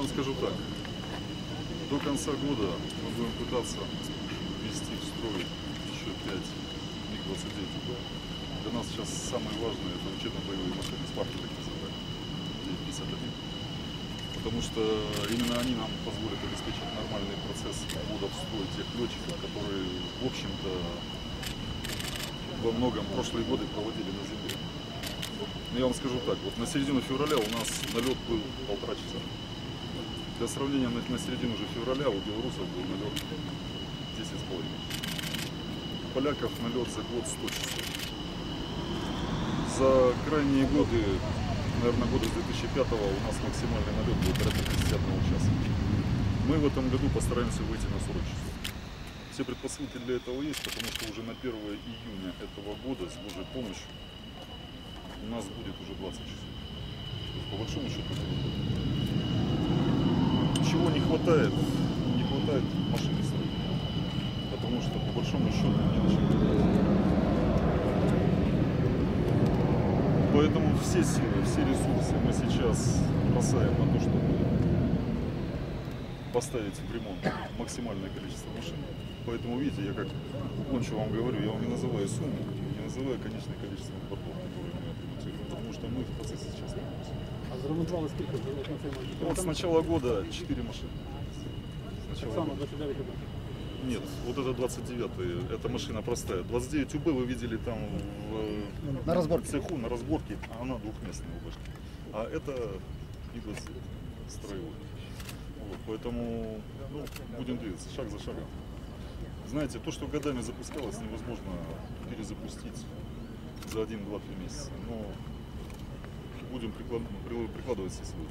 вам скажу так. До конца года мы будем пытаться ввести в строй еще 5 МиГ-29. Для нас сейчас самое важное это учебно-боевые машины, спарки так называемые, 951. Потому что именно они нам позволят обеспечить нормальный процесс ввода в строй тех летчиков, которые, в общем-то, во многом прошлые годы проводили на земле. Но я вам скажу так, вот на середину февраля у нас налет был полтора часа. Для сравнения, на, на середину уже февраля у белорусов был налет 10 с половиной. У поляков налет за год 100 часов. За крайние годы, наверное, года с 2005 у нас максимальный налет был порядка 51 часа. Мы в этом году постараемся выйти на 40 часов. Все предпосылки для этого есть, потому что уже на 1 июня этого года с Божьей помощью у нас будет уже 20 часов. То есть, по большому счету. Чего не хватает? Не хватает машины. Потому что, по большому счету, не на. Поэтому все силы, все ресурсы мы сейчас бросаем на то, чтобы поставить в ремонт максимальное количество машин. Поэтому, видите, я как уклончиво вам говорю, я вам не называю сумму, не называю конечное количество бортов, которые мы отремонтируем, потому что мы в процессе сейчас находимся. А зремонтували скільки на цей момент? Вот с начала года 4 машины. С Так начала само года. 29 років. Нет, вот это 29 это машина простая. 29 УБ вы видели там в э, На разборке. цеху, на разборке, а она двухместная УБшка. А это ИГС строевой. Вот, поэтому ну, будем двигаться шаг за шагом. Знаете, то, что годами запускалось, невозможно перезапустить за 1-2-3 месяца. Но будем приклад- прикладывать все силы.